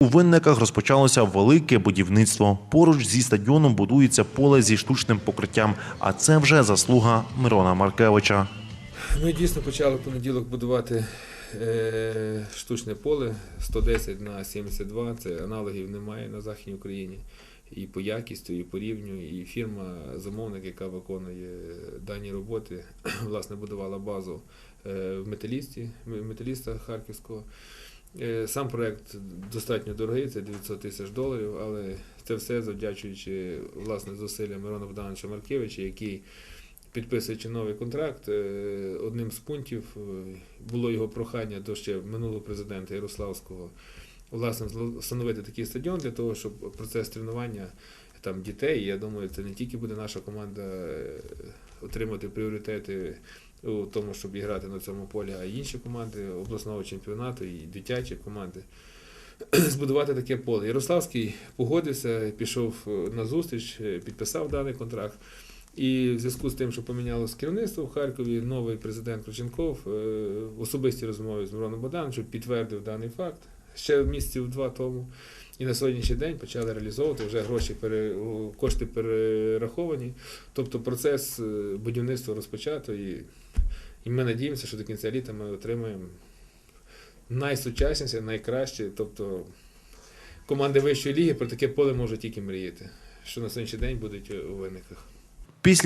У винниках розпочалося велике будівництво. Поруч зі стадіоном будується поле зі штучним покриттям, а це вже заслуга Мирона Маркевича. Ми дійсно почали в понеділок будувати е, штучне поле 110 на 72. Це аналогів немає на Західній Україні. І по якістю, і по рівню, і фірма замовник, яка виконує дані роботи, власне, будувала базу е, в металісті, металіста Харківського. Е, Сам проект достатньо дорогий, це 900 тисяч доларів, але це все завдячуючи власне зусиллям Мирона Богдановича Маркевича, який підписуючи новий контракт, е, одним з пунктів е, було його прохання до ще минулого президента Ярославського власне встановити такий стадіон для того, щоб процес тренування там дітей. Я думаю, це не тільки буде наша команда отримати пріоритети у тому, щоб грати на цьому полі, а інші команди обласного чемпіонату і дитячі команди. Збудувати таке поле. Ярославський погодився, пішов е, на зустріч, е, підписав даний контракт. І в зв'язку з тим, що помінялось керівництво в Харкові, новий президент Крученков е, в розмові з Мироном Богдановичем підтвердив даний факт ще місяців два тому. І на сьогоднішній день почали реалізовувати вже гроші пере, кошти перераховані. Тобто процес е, будівництва розпочато, і, і ми надіємося, що до кінця літа ми отримаємо найсучасніше, найкраще. Тобто команди вищої ліги про таке поле можуть тільки мріяти, що на сьогоднішній день будуть у виниках.